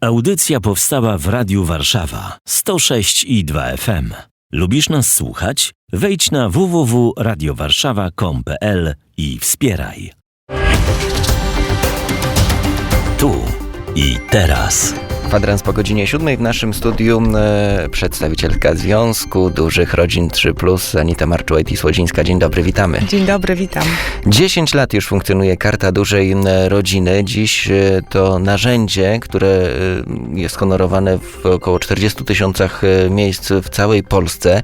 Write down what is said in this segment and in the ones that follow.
Audycja powstała w Radiu Warszawa 106 i 2 FM. Lubisz nas słuchać? Wejdź na www.radiowarszawa.com.pl i wspieraj. Tu i teraz. Kwadrans po godzinie 7 w naszym studiu e, przedstawicielka Związku Dużych Rodzin 3, Anita Marczułajtis-Łodzińska. Dzień dobry, witamy. Dzień dobry, witam. 10 lat już funkcjonuje Karta Dużej Rodziny. Dziś e, to narzędzie, które e, jest honorowane w około 40 tysiącach e, miejsc w całej Polsce. E,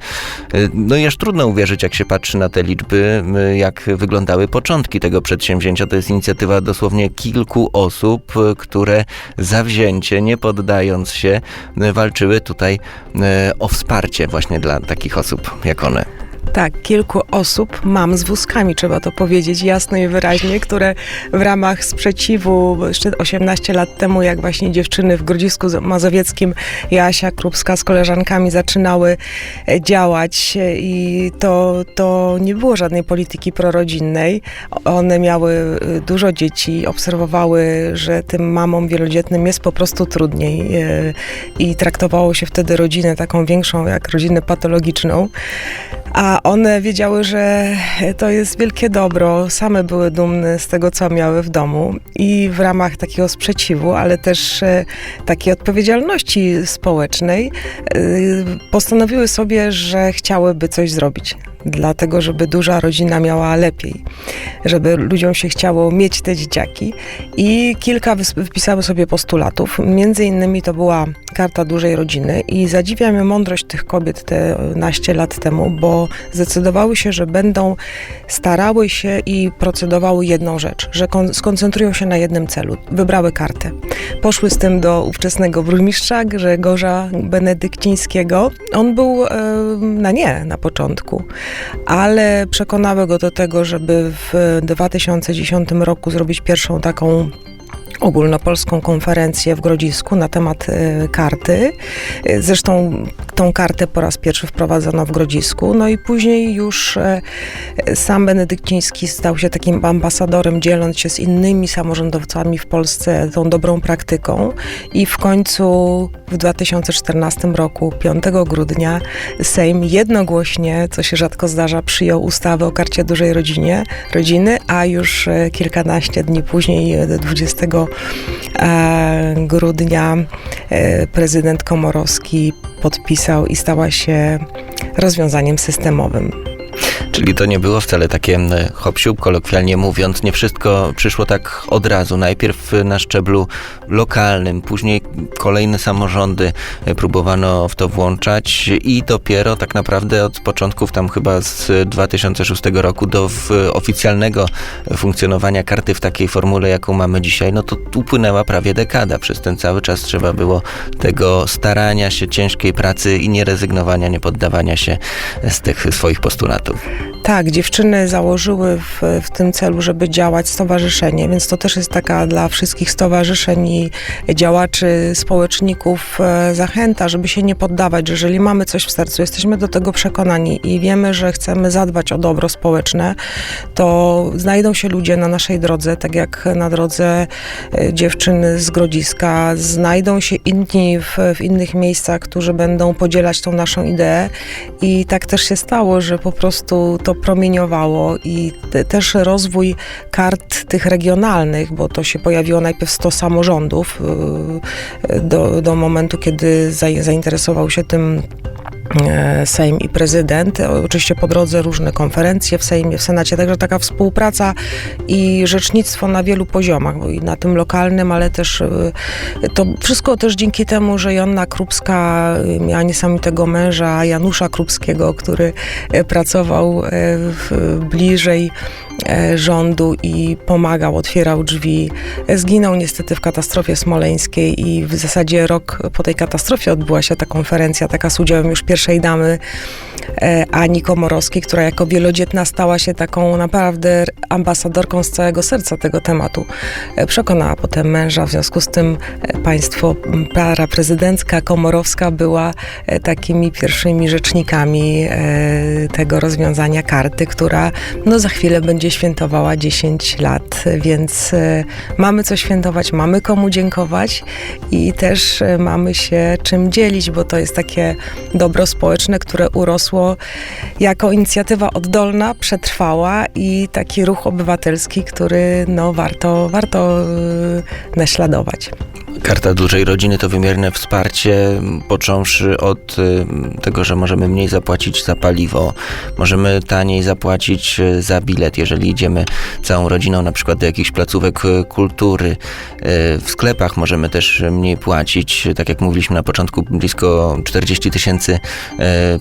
No i aż trudno uwierzyć, jak się patrzy na te liczby, jak wyglądały początki tego przedsięwzięcia. To jest inicjatywa dosłownie kilku osób, e, które zawzięcie, nie poddając się, e, walczyły tutaj e, o wsparcie właśnie dla takich osób jak one. Tak, kilku osób mam z wózkami, trzeba to powiedzieć jasno i wyraźnie, które w ramach sprzeciwu jeszcze 18 lat temu, jak właśnie dziewczyny w Grodzisku Mazowieckim, Jasia Krupska z koleżankami zaczynały e, działać e, i to, to nie było żadnej polityki prorodzinnej. One miały e, dużo dzieci, obserwowały, że tym mamom wielodzietnym jest po prostu trudniej i traktowało się wtedy rodzinę taką większą jak rodzinę patologiczną. A one wiedziały, że to jest wielkie dobro. Same były dumne z tego, co miały w domu. I w ramach takiego sprzeciwu, ale też e, takiej odpowiedzialności społecznej, e, postanowiły sobie, że chciałyby coś zrobić. Dlatego, żeby duża rodzina miała lepiej, żeby ludziom się chciało mieć te dzieciaki. I kilka wypisały sobie postulatów. Między innymi to była karta dużej rodziny. I zadziwia mnie mądrość tych kobiet te naście lat temu, bo zdecydowały się, że będą starały się i procedowały jedną rzecz, że kon- skoncentrują się na jednym celu. Wybrały kartę. Poszły z tym do ówczesnego burmistrza Grzegorza Benedykcińskiego. On był e, na nie na początku, ale przekonały go do tego, żeby w 2010 roku zrobić pierwszą taką ogólnopolską konferencję w Grodzisku na temat e, karty. E, Zresztą tą kartę po raz pierwszy wprowadzono w Grodzisku, no i później już e, sam Benedykciński stał się takim ambasadorem, dzieląc się z innymi samorządowcami w Polsce tą dobrą praktyką i w końcu w 2014 roku, 5 grudnia, Sejm jednogłośnie, co się rzadko zdarza, przyjął ustawę o karcie dużej rodzinie, rodziny, a już kilkanaście dni później, e, 20 e, grudnia, e, prezydent Komorowski podpisał i stała się rozwiązaniem systemowym. Czyli to nie było wcale takie hop kolokwialnie mówiąc. Nie wszystko przyszło tak od razu. Najpierw na szczeblu lokalnym, później kolejne samorządy e, próbowano w to włączać i dopiero tak naprawdę od początków tam chyba z 2006 roku do oficjalnego funkcjonowania karty w takiej formule, jaką mamy dzisiaj, no to upłynęła prawie dekada. Przez ten cały czas trzeba było tego starania się, ciężkiej pracy i nie rezygnowania, nie poddawania się z tych swoich postulatów. Tak, dziewczyny założyły w, w tym celu, żeby działać stowarzyszenie, więc to też jest taka dla wszystkich stowarzyszeń i działaczy, społeczników e, zachęta, żeby się nie poddawać, że jeżeli mamy coś w sercu, jesteśmy do tego przekonani i wiemy, że chcemy zadbać o dobro społeczne, to znajdą się ludzie na naszej drodze, tak jak na drodze e, dziewczyny z Grodziska, znajdą się inni w, w innych miejscach, którzy będą podzielać tą naszą ideę. I tak też się stało, że po prostu to promieniowało i te, też rozwój kart tych regionalnych, bo to się pojawiło najpierw 100 samorządów yy, do, do momentu, kiedy za, zainteresował się tym Sejm i prezydent. Oczywiście po drodze różne konferencje w Sejmie, w Senacie, także taka współpraca i rzecznictwo na wielu poziomach, i na tym lokalnym, ale też e, to wszystko też dzięki temu, że Joanna Krupska e, miała niesamowitego męża Janusza Krupskiego, który e, pracował e, bliżej e, rządu i pomagał, otwierał drzwi. E, Zginął niestety w katastrofie smoleńskiej i w zasadzie rok po tej katastrofie odbyła się ta konferencja, taka z udziałem już pierwszej damy e, Ani Komorowskiej, która jako wielodzietna stała się taką naprawdę ambasadorką z całego serca tego tematu. E, Przekonała potem męża, w związku z tym e, państwo, para prezydencka Komorowska była e, takimi pierwszymi rzecznikami e, tego rozwiązania karty, która no za chwilę będzie będzie świętowała 10 lat, więc e, mamy co świętować, mamy komu dziękować i też e, mamy się czym dzielić, bo to jest takie dobro społeczne, które urosło jako inicjatywa oddolna, przetrwała i taki ruch obywatelski, który no, warto, warto e, naśladować. Karta Dużej Rodziny to wymierne wsparcie, począwszy od y, tego, że możemy mniej zapłacić za paliwo, możemy taniej zapłacić y, za bilet, jeżeli idziemy całą rodziną na przykład do jakichś placówek y, kultury. W sklepach możemy też mniej płacić. Tak jak mówiliśmy na początku, blisko 40 tysięcy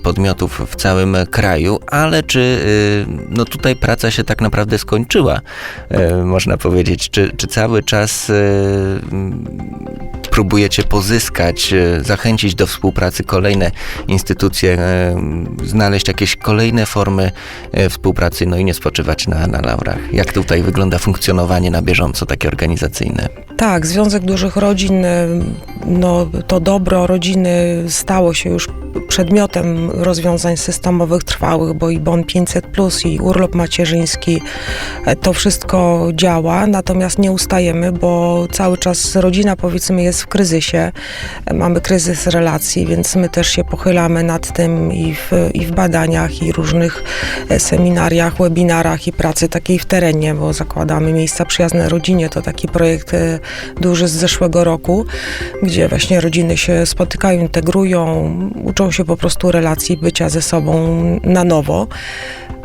podmiotów w całym kraju, ale czy no tutaj praca się tak naprawdę skończyła, można powiedzieć? Czy, czy cały czas próbujecie pozyskać, e, zachęcić do współpracy kolejne instytucje, e, znaleźć jakieś kolejne formy e, współpracy, no i nie spoczywać na, na laurach. Jak tutaj wygląda funkcjonowanie na bieżąco takie organizacyjne? Tak, Związek Dużych Rodzin, no, to dobro rodziny stało się już przedmiotem rozwiązań systemowych trwałych, bo i BON 500 plus i urlop macierzyński, e, to wszystko działa, natomiast nie ustajemy, bo cały czas rodzina powiedzmy jest w kryzysie, E, mamy kryzys relacji, więc my też się pochylamy nad tym i w, i w badaniach, i różnych e, seminariach, webinarach i pracy takiej w terenie, bo zakładamy miejsca przyjazne rodzinie, to taki projekt duży z zeszłego roku, gdzie właśnie rodziny się spotykają, integrują, uczą się po prostu relacji, bycia ze sobą na nowo.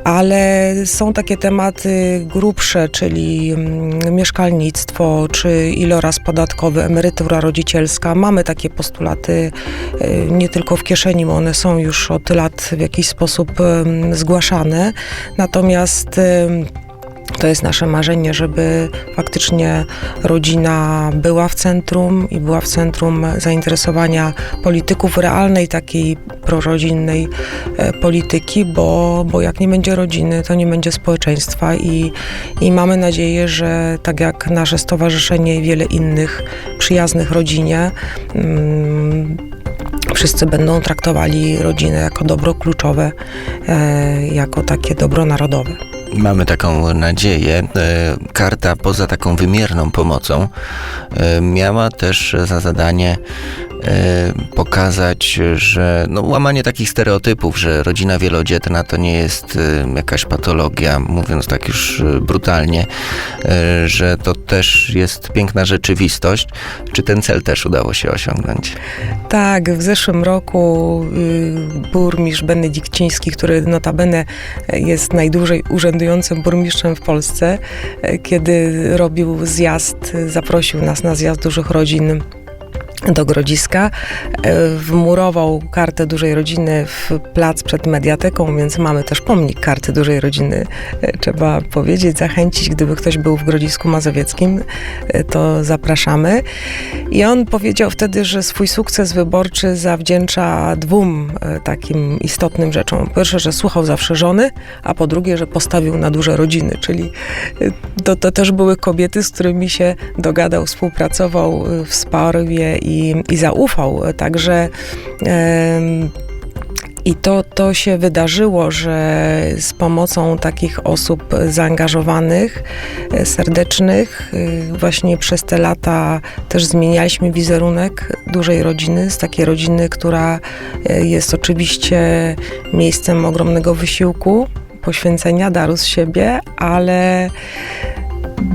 Ale są takie tematy grubsze, czyli mm, mieszkalnictwo, czy iloraz podatkowy, emerytura rodzicielska. Mamy takie postulaty y, nie tylko w kieszeni, bo one są już od lat w jakiś sposób ym, zgłaszane. Natomiast ym, to jest nasze marzenie, żeby faktycznie rodzina była w centrum i była w centrum zainteresowania polityków realnej, takiej prorodzinnej e, polityki, bo, bo jak nie będzie rodziny, to nie będzie społeczeństwa i, i mamy nadzieję, że tak jak nasze stowarzyszenie i wiele innych przyjaznych rodzinie, mm, wszyscy będą traktowali rodzinę jako dobro kluczowe, e, jako takie dobro narodowe. Mamy taką nadzieję. E, Karta poza taką wymierną pomocą e, miała też za zadanie pokazać, że no, łamanie takich stereotypów, że rodzina wielodzietna to nie jest e, jakaś patologia, mówiąc tak już e, brutalnie, e, że to też jest piękna rzeczywistość. Czy ten cel też udało się osiągnąć? Tak, w zeszłym roku y, burmistrz Benedykciński, który notabene jest najdłużej urzędującym burmistrzem w Polsce, e, kiedy robił zjazd, zaprosił nas na zjazd dużych rodzin do Grodziska, e, wmurował kartę dużej rodziny w plac przed mediateką, więc mamy też pomnik karty dużej rodziny, e, trzeba powiedzieć, zachęcić, gdyby ktoś był w Grodzisku Mazowieckim, e, to zapraszamy. I on powiedział wtedy, że swój sukces wyborczy zawdzięcza dwóm takim istotnym rzeczom. Po pierwsze, że słuchał zawsze żony, a po drugie, że postawił na duże rodziny, czyli to, to też były kobiety, z którymi się dogadał, współpracował, wsparł je i, i zaufał. Także i to, to się wydarzyło, że z pomocą takich osób zaangażowanych, e, serdecznych, y, właśnie przez te lata też zmienialiśmy wizerunek dużej rodziny, z takiej rodziny, która e, jest oczywiście miejscem ogromnego wysiłku, poświęcenia, daru z siebie, ale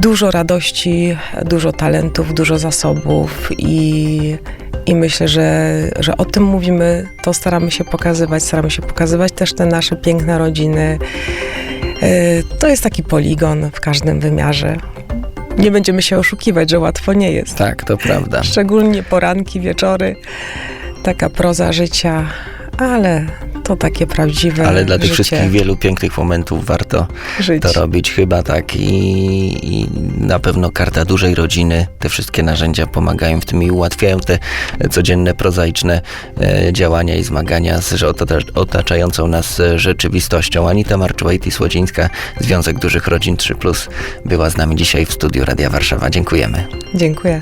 dużo radości, dużo talentów, dużo zasobów i, i myślę, że, że o tym mówimy, to staramy się pokazywać, staramy się pokazywać też te nasze piękne rodziny. Y, To jest taki poligon w każdym wymiarze. Nie będziemy się oszukiwać, że łatwo nie jest. Tak, to prawda. Szczególnie poranki, wieczory, taka proza życia, ale to takie prawdziwe Ale dla tych życie, wszystkich wielu pięknych momentów warto żyć. to robić chyba tak i, i na pewno karta dużej rodziny, te wszystkie narzędzia pomagają w tym i ułatwiają te codzienne, prozaiczne e, działania i zmagania z otacza- otaczającą nas rzeczywistością. Anita Marczułajtis-Łodzińska, Związek Dużych Rodzin 3+, była z nami dzisiaj w studiu Radia Warszawa. Dziękujemy. Dziękuję.